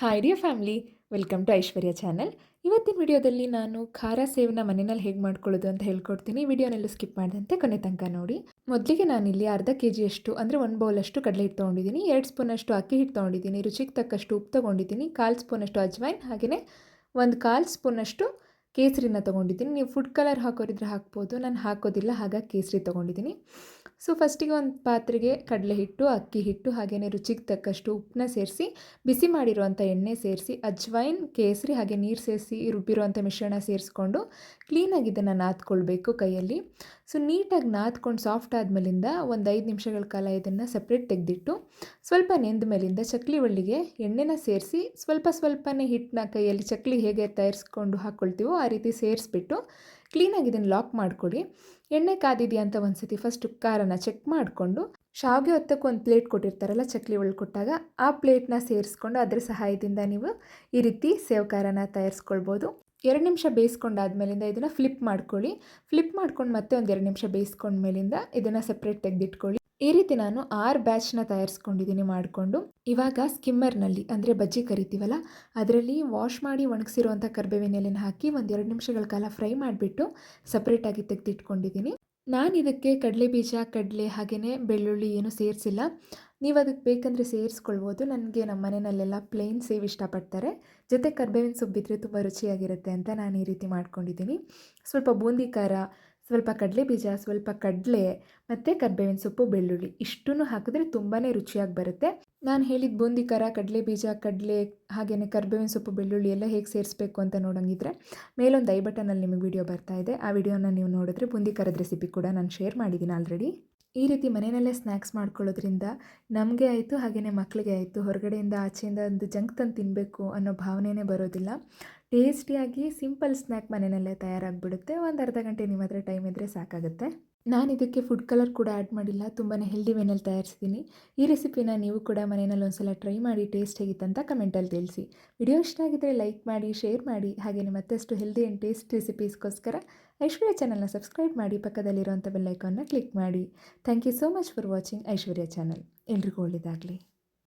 Hi dear family welcome to Aishwarya channel ಇವತ್ತಿನ ವಿಡಿಯೋದಲ್ಲಿ ನಾನು ಖಾರ ಸೇವನ ಮನೆಯಲ್ಲಿ ಹೇಗೆ ಮಾಡ್ಕೊಳ್ಳೋದು ಅಂತ ಹೇಳ್ಕೊಡ್ತೀನಿ. ವಿಡಿಯೋನೆಲ್ಲ ಸ್ಕಿಪ್ ಮಾಡಿದಂತೆ ಕೊನೆ ತನಕ ನೋಡಿ. ಮೊದಲಿಗೆ ನಾನಿಲ್ಲಿ ಅರ್ಧ ಕೆ ಜಿಯಷ್ಟು ಅಂದರೆ ಒಂದು ಬೌಲಷ್ಟು ಕಡಲೆ ಹಿಟ್ಟು ತೊಗೊಂಡಿದ್ದೀನಿ. ಎರಡು ಸ್ಪೂನಷ್ಟು ಅಕ್ಕಿ ಹಿಟ್ಟು ತೊಗೊಂಡಿದ್ದೀನಿ. ರುಚಿಗೆ ತಕ್ಕಷ್ಟು ಉಪ್ಪು ತೊಗೊಂಡಿದ್ದೀನಿ. ಕಾಲು ಸ್ಪೂನಷ್ಟು ಅಜ್ವೈನ್ ಹಾಗೆಯೇ ಒಂದು ಕಾಲು ಸ್ಪೂನಷ್ಟು ಕೇಸರಿನ ತೊಗೊಂಡಿದ್ದೀನಿ. ನೀವು ಫುಡ್ ಕಲರ್ ಹಾಕೋರಿದ್ರೆ ಹಾಕ್ಬೋದು. ನಾನು ಹಾಕೋದಿಲ್ಲ, ಹಾಗಾಗಿ ಕೇಸರಿ ತೊಗೊಂಡಿದ್ದೀನಿ. ಸೊ ಫಸ್ಟಿಗೆ ಒಂದು ಪಾತ್ರೆಗೆ ಕಡಲೆ ಹಿಟ್ಟು ಅಕ್ಕಿ ಹಿಟ್ಟು ಹಾಗೆಯೇ ರುಚಿಗೆ ತಕ್ಕಷ್ಟು ಉಪ್ಪನ್ನ ಸೇರಿಸಿ, ಬಿಸಿ ಮಾಡಿರುವಂಥ ಎಣ್ಣೆ ಸೇರಿಸಿ ಅಜ್ವೈನ್ ಕೇಸರಿ ಹಾಗೆ ನೀರು ಸೇರಿಸಿ ರುಬ್ಬಿರುವಂಥ ಮಿಶ್ರಣ ಸೇರಿಸ್ಕೊಂಡು ಕ್ಲೀನಾಗಿ ಇದನ್ನು ನಾದ್ಕೊಳ್ಬೇಕು ಕೈಯಲ್ಲಿ. ಸೊ ನೀಟಾಗಿ ನಾದ್ಕೊಂಡು ಸಾಫ್ಟ್ ಆದಮೇಲಿಂದ ಒಂದು ಐದು ನಿಮಿಷಗಳ ಕಾಲ ಇದನ್ನು ಸಪ್ರೇಟ್ ತೆಗೆದಿಟ್ಟು, ಸ್ವಲ್ಪ ನೆಂದ ಮೇಲಿಂದ ಚಕ್ಲಿ ಒಳ್ಳಿಗೆ ಎಣ್ಣೆನ ಸೇರಿಸಿ, ಸ್ವಲ್ಪ ಸ್ವಲ್ಪನೇ ಹಿಟ್ಟನ್ನ ಕೈಯಲ್ಲಿ ಚಕ್ಲಿ ಹೇಗೆ ತಯಾರಿಸ್ಕೊಂಡು ಹಾಕ್ಕೊಳ್ತೀವೋ ಆ ರೀತಿ ಸೇರಿಸ್ಬಿಟ್ಟು ಕ್ಲೀನಾಗಿ ಇದನ್ನು ಲಾಕ್ ಮಾಡಿಕೊಡಿ ಎಣ್ಣೆ ಕಾದಿದೆಯಾ ಅಂತ ಒಂದು ಸತಿ ಫಸ್ಟ್ ಖಾರನ ಚೆಕ್ ಮಾಡಿಕೊಂಡು, ಶಾವಿಗೆ ಹೊತ್ತಕ್ಕೂ ಒಂದು ಪ್ಲೇಟ್ ಕೊಟ್ಟಿರ್ತಾರಲ್ಲ ಚಕ್ಲಿ ಒಳಗೆ ಕೊಟ್ಟಾಗ, ಆ ಪ್ಲೇಟ್ನ ಸೇರಿಸ್ಕೊಂಡು ಅದರ ಸಹಾಯದಿಂದ ನೀವು ಈ ರೀತಿ ಸೇವ್ ಖಾರನ ತಯಾರಿಸ್ಕೊಳ್ಬೋದು. ಎರಡು ನಿಮಿಷ ಬೇಯಿಸ್ಕೊಂಡಾದ್ಮೇಲಿಂದ ಇದನ್ನು ಫ್ಲಿಪ್ ಮಾಡ್ಕೊಳ್ಳಿ. ಫ್ಲಿಪ್ ಮಾಡ್ಕೊಂಡು ಮತ್ತೆ ಒಂದು ಎರಡು ನಿಮಿಷ ಬೇಯಿಸ್ಕೊಂಡ್ಮೇಲಿಂದ ಇದನ್ನು ಸಪ್ರೇಟ್ ತೆಗೆದಿಟ್ಕೊಳ್ಳಿ. ಈ ರೀತಿ ನಾನು ಆರು ಬ್ಯಾಚ್ನ ತಯಾರಿಸ್ಕೊಂಡಿದ್ದೀನಿ ಮಾಡಿಕೊಂಡು. ಇವಾಗ ಸ್ಕಿಮ್ಮರ್ನಲ್ಲಿ ಅಂದರೆ ಬಜ್ಜಿ ಕರಿತೀವಲ್ಲ, ಅದರಲ್ಲಿ ವಾಶ್ ಮಾಡಿ ಒಣಗಿಸಿರುವಂಥ ಕರ್ಬೇವಿನ ಎಲೆನ ಹಾಕಿ ಒಂದು ಎರಡು ನಿಮಿಷಗಳ ಕಾಲ ಫ್ರೈ ಮಾಡಿಬಿಟ್ಟು ಸಪ್ರೇಟಾಗಿ ತೆಗೆದಿಟ್ಕೊಂಡಿದ್ದೀನಿ. ನಾನು ಇದಕ್ಕೆ ಕಡಲೆ ಬೀಜ, ಕಡಲೆ ಹಾಗೆಯೇ ಬೆಳ್ಳುಳ್ಳಿ ಏನೂ ಸೇರಿಸಿಲ್ಲ. ನೀವು ಅದಕ್ಕೆ ಬೇಕಂದರೆ ಸೇರಿಸ್ಕೊಳ್ಬೋದು. ನನಗೆ ನಮ್ಮ ಮನೆಯಲ್ಲೆಲ್ಲ ಪ್ಲೇನ್ ಸೇವ್ ಇಷ್ಟಪಡ್ತಾರೆ. ಜೊತೆ ಕರ್ಬೇವಿನ ಸೊಪ್ಪಿದ್ರೆ ತುಂಬ ರುಚಿಯಾಗಿರುತ್ತೆ ಅಂತ ನಾನು ಈ ರೀತಿ ಮಾಡ್ಕೊಂಡಿದ್ದೀನಿ. ಸ್ವಲ್ಪ ಬೂಂದಿ ಖಾರ ಸ್ವಲ್ಪ ಕಡಲೆ ಬೀಜ, ಸ್ವಲ್ಪ ಕಡಲೆ ಮತ್ತು ಕರ್ಬೇವಿನ ಸೊಪ್ಪು, ಬೆಳ್ಳುಳ್ಳಿ ಇಷ್ಟೂ ಹಾಕಿದ್ರೆ ತುಂಬಾ ರುಚಿಯಾಗಿ ಬರುತ್ತೆ. ನಾನು ಹೇಳಿದ ಬೂಂದಿ ಖಾರ ಕಡಲೆ ಬೀಜ, ಕಡಲೆ ಹಾಗೆಯೇ ಕರ್ಬೇವಿನ ಸೊಪ್ಪು, ಬೆಳ್ಳುಳ್ಳಿ ಎಲ್ಲ ಹೇಗೆ ಸೇರಿಸ್ಬೇಕು ಅಂತ ನೋಡೋಂಗಿದ್ರೆ ಮೇಲೊಂದು ಐ ಬಟನಲ್ಲಿ ನಿಮಗೆ ವಿಡಿಯೋ ಬರ್ತಾ ಇದೆ. ಆ ವಿಡಿಯೋನ ನೀವು ನೋಡಿದ್ರೆ ಬೂಂದಿ ಖಾರದ ರೆಸಿಪಿ ಕೂಡ ನಾನು ಶೇರ್ ಮಾಡಿದ್ದೀನಿ ಆಲ್ರೆಡಿ. ಈ ರೀತಿ ಮನೆಯಲ್ಲೇ ಸ್ನ್ಯಾಕ್ಸ್ ಮಾಡ್ಕೊಳ್ಳೋದ್ರಿಂದ ನಮಗೆ ಆಯಿತು ಹಾಗೆಯೇ ಮಕ್ಕಳಿಗೆ ಆಯಿತು, ಹೊರಗಡೆಯಿಂದ ಆಚೆಯಿಂದ ಒಂದು ಜಂಕ್ ತಂದು ತಿನ್ನಬೇಕು ಅನ್ನೋ ಭಾವನೆಯೇ ಬರೋದಿಲ್ಲ. ಟೇಸ್ಟಿಯಾಗಿ ಸಿಂಪಲ್ ಸ್ನ್ಯಾಕ್ ಮನೆಯಲ್ಲೇ ತಯಾರಾಗಿಬಿಡುತ್ತೆ. ಒಂದು ಅರ್ಧ ಗಂಟೆ ನಿಮ್ಮ ಹತ್ರ ಟೈಮ್ ಇದ್ದರೆ ಸಾಕಾಗುತ್ತೆ. ನಾನು ಇದಕ್ಕೆ ಫುಡ್ ಕಲರ್ ಕೂಡ ಆ್ಯಡ್ ಮಾಡಿಲ್ಲ. ತುಂಬಾ ಹೆಲ್ದಿ ವೇನಲ್ಲಿ ತಯಾರಿಸಿದ್ದೀನಿ ಈ ರೆಸಿಪಿನ ನೀವು ಕೂಡ ಮನೆಯಲ್ಲಿ ಒಂದ್ಸಲ ಟ್ರೈ ಮಾಡಿ ಟೇಸ್ಟ್ ಹೇಗಿತ್ತಂತ ಕಮೆಂಟಲ್ಲಿ ತಿಳಿಸಿ. ವಿಡಿಯೋ ಇಷ್ಟ ಆಗಿದ್ದರೆ ಲೈಕ್ ಮಾಡಿ, ಶೇರ್ ಮಾಡಿ. ಹಾಗೆಯೇ ಮತ್ತಷ್ಟು ಹೆಲ್ದಿ ಆ್ಯಂಡ್ ಟೇಸ್ಟ್ ರೆಸಿಪೀಸ್ಗೋಸ್ಕರ ಐಶ್ವರ್ಯ ಚಾನಲ್ನ ಸಬ್ಸ್ಕ್ರೈಬ್ ಮಾಡಿ. ಪಕ್ಕದಲ್ಲಿರುವಂಥ ಬೆಲ್ಲೈಕಾನ್ನ ಕ್ಲಿಕ್ ಮಾಡಿ. Thank you so much for watching Aishwarya channel. ಎಲ್ರಿಗೂ ಒಳ್ಳೆಯದಾಗಲಿ.